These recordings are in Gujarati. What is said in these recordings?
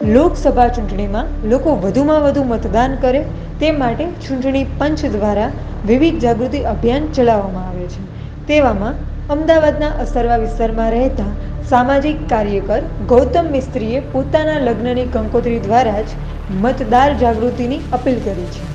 લોકસભા ચૂંટણીમાં લોકો વધુમાં વધુ મતદાન કરે તે માટે ચૂંટણી પંચ દ્વારા વિવિધ જાગૃતિ અભિયાન ચલાવવામાં આવે છે. તેવામાં અમદાવાદના અસરવા વિસ્તારમાં રહેતા સામાજિક કાર્યકર ગૌતમ મિસ્ત્રીએ પોતાના લગ્નની કંકોત્રી દ્વારા જ મતદાર જાગૃતિની અપીલ કરી છે.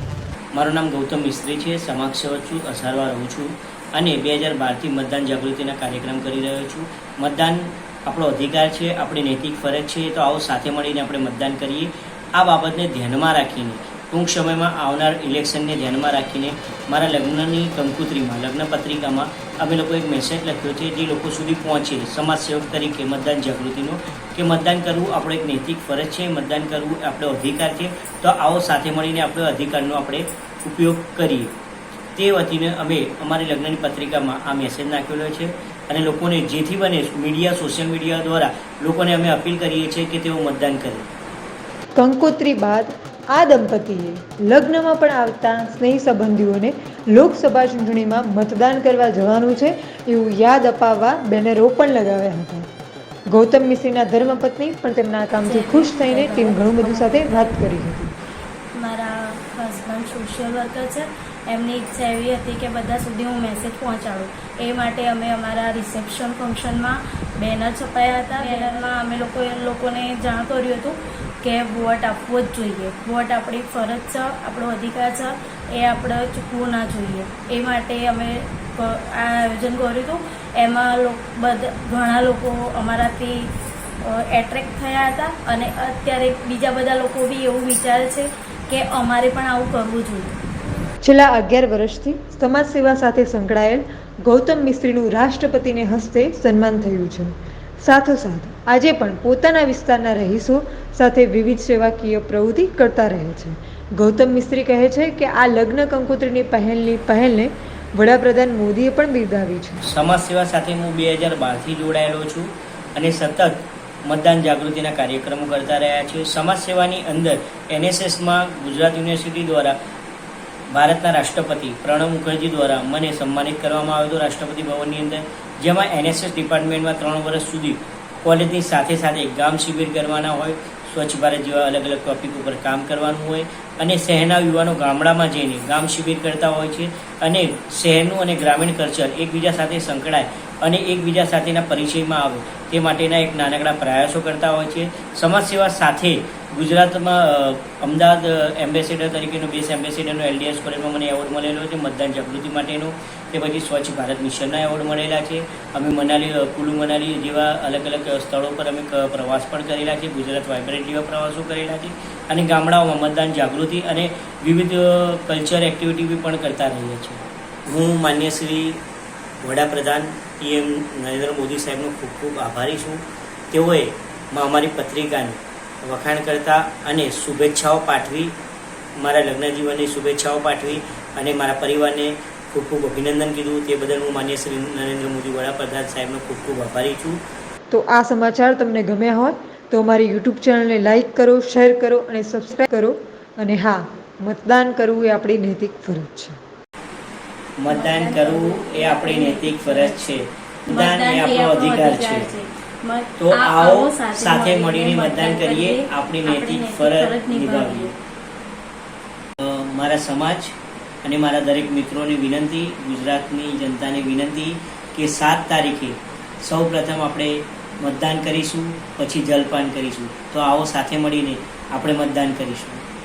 મારું નામ ગૌતમ મિસ્ત્રી છે સેવક છું, અસારવા રહું છું અને બે હજાર બારથી મતદાન જાગૃતિના કાર્યક્રમ કરી રહ્યો છું. મતદાન આપણો અધિકાર છે, આપણી નૈતિક ફરજ છે, તો આવો સાથે મળીને આપણે મતદાન કરીએ. આ બાબતને ધ્યાનમાં રાખીને, ટૂંક સમયમાં આવનાર ઇલેક્શનને ધ્યાનમાં રાખીને, મારા લગ્નની કંકુત્રીમાં, લગ્ન પત્રિકામાં અમે લોકો એક મેસેજ લખ્યો છે, જે લોકો સુધી પહોંચે. સમાજ સેવક તરીકે મતદાન જાગૃતિનો કે મતદાન કરવું આપણો એક નૈતિક ફરજ છે, મતદાન કરવું આપણો અધિકાર છે, તો આવો સાથે મળીને આપણો અધિકારનો આપણે ઉપયોગ કરીએ. તે વતીને અમે અમારી લગ્નની પત્રિકામાં આ મેસેજ નાખેલો છે. અને લોકોને જેથી બને મીડિયા સોશિયલ મીડિયા દ્વારા લોકોને અમે અપીલ કરીએ છીએ કે તેઓ મતદાન કરે. કંકોત્રી બાદ આ દંપતીએ લગ્નમાં પણ આવતા સ્નેહી સંબંધીઓને લોકસભા ચૂંટણીમાં મતદાન કરવા જવાનું છે એવું યાદ અપાવવા બેનરો પણ લગાવ્યા હતા. ગૌતમ મિશ્રીના ધર્મપત્ની પણ તેમના કામથી ખુશ થઈને ટીમ ઘણું બધું સાથે વાત કરી હતી. મારા હસબન્ડ સોશિયલ વર્કર છે. એમની ઈચ્છા એવી હતી કે બધા સુધી હું મેસેજ પહોંચાડું. એ માટે અમે અમારા રિસેપ્શન ફંક્શનમાં બેનર છપાયા હતા. બેનરમાં અમે લોકો લોકોને જાણ કર્યું હતું કે વોટ આપવો જ જોઈએ. વોટ આપણી ફરજ છે, આપણો અધિકાર છે, એ આપણે ચૂકવું ના જોઈએ. એ માટે અમે આ આયોજન કર્યું હતું. એમાં બધા, ઘણા લોકો અમારાથી એટ્રેક્ટ થયા હતા. અને અત્યારે બીજા બધા લોકો બી એવું વિચારે છે કે અમારે પણ આવું કરવું જોઈએ. છેલ્લા અગિયાર વર્ષથી સમાજ સેવા સાથે સંકળાયેલ ગૌતમ મિસ્ત્રીનું રાષ્ટ્રપતિને હસ્તે સન્માન થયું છે. સાથોસાથ આજે પણ પોતાના વિસ્તારના રહીશો સાથે વિવિધ સેવાકીય પ્રવૃત્તિ કરતા રહે છે. ગૌતમ મિસ્ત્રી કહે છે કે આ લગ્ન કંકોત્રીની પહેલની પહેલને વડાપ્રધાન મોદીએ પણ બિરદાવી છે. સમાજ સેવા સાથે હું બે હજાર બારથી જોડાયેલો છું અને સતત મતદાન જાગૃતિના કાર્યક્રમો કરતા રહ્યા છે સમાજ સેવાની અંદર એનએસએસમાં ગુજરાત યુનિવર્સિટી દ્વારા ભારતના રાષ્ટ્રપતિ પ્રણવ મુખર્જી દ્વારા મને સન્માનિત કરવામાં આવ્યો હતો. રાષ્ટ્રપતિ ભવનની અંદર, જેમાં એનએસએસ ડિપાર્ટમેન્ટમાં ત્રણ વર્ષ સુધી કોલેજની સાથે સાથે ગામ શિબિર કરવાના હોય સ્વચ્છ ભારત જેવા અલગ અલગ ટોપિક ઉપર કામ કરવાનું હોય અને શહેરના યુવાનો ગામડામાં જઈને ગામ શિબિર કરતા હોય છે અને શહેરનું અને ગ્રામીણ કલ્ચર એકબીજા સાથે સંકળાય અને એકબીજા સાથેના પરિચયમાં આવે તે માટેના એક નાનકડા પ્રયાસો કરતા હોય છે. સમાજ સેવા સાથે ગુજરાતમાં અમદાવાદ એમ્બેસેડર તરીકેનો બેસ એમ્બેસેડરનો એલડીએસ કોલેજમાં મને એવોર્ડ મળેલો છે, મતદાન જાગૃતિ માટેનો. તે પછી સ્વચ્છ ભારત મિશનના એવોર્ડ મળેલા છે. અમે મનાલી કુલુ મનાલી જેવા અલગ અલગ સ્થળો પર અમે પ્રવાસ પણ કરેલા છે. ગુજરાત વાઇબ્રન્ટ જેવા પ્રવાસો કરેલા છે અને ગામડાઓમાં મતદાન જાગૃતિ અને વિવિધ કલ્ચર એક્ટિવિટી પણ કરતા રહીએ છીએ. હું માન્ય શ્રી વડાપ્રધાન પીએમ નરેન્દ્ર મોદી સાહેબનો ખૂબ ખૂબ આભારી છું. તેઓએ માં અમારી પત્રિકાને વખાણ કરતા અને શુભેચ્છાઓ પાઠવી મારા લગ્ન જીવનની શુભેચ્છાઓ પાઠવી અને મારા પરિવારને ખૂબ ખૂબ અભિનંદન કીધું. તે બદલ હું માન્ય શ્રી નરેન્દ્ર મોદી વડાપ્રધાન સાહેબનો ખૂબ ખૂબ આભારી છું. તો આ સમાચાર તમને ગમ્યા હોય તો અમારી યુટ્યુબ ચેનલને લાઇક કરો શેર કરો અને સબસ્ક્રાઈબ કરો. અને હા મતદાન કરવું એ આપણી નૈતિક ફરજ છે. મતદાન કરવું એ આપણી નૈતિક ફરજ છે. મતદાન એ આપણો અધિકાર છે. તો આવો સાથે મળીને મતદાન કરીએ. આપણી નૈતિક ફરજ નિભાવીએ. મારા સમાજ અને મારા દરેક મિત્રોને વિનંતી ગુજરાતની જનતાને વિનંતી કે સાત તારીખે સૌ પ્રથમ આપણે મતદાન કરીશું પછી જલપાન કરીશું. તો આવો સાથે મળીને આપણે મતદાન કરીશું.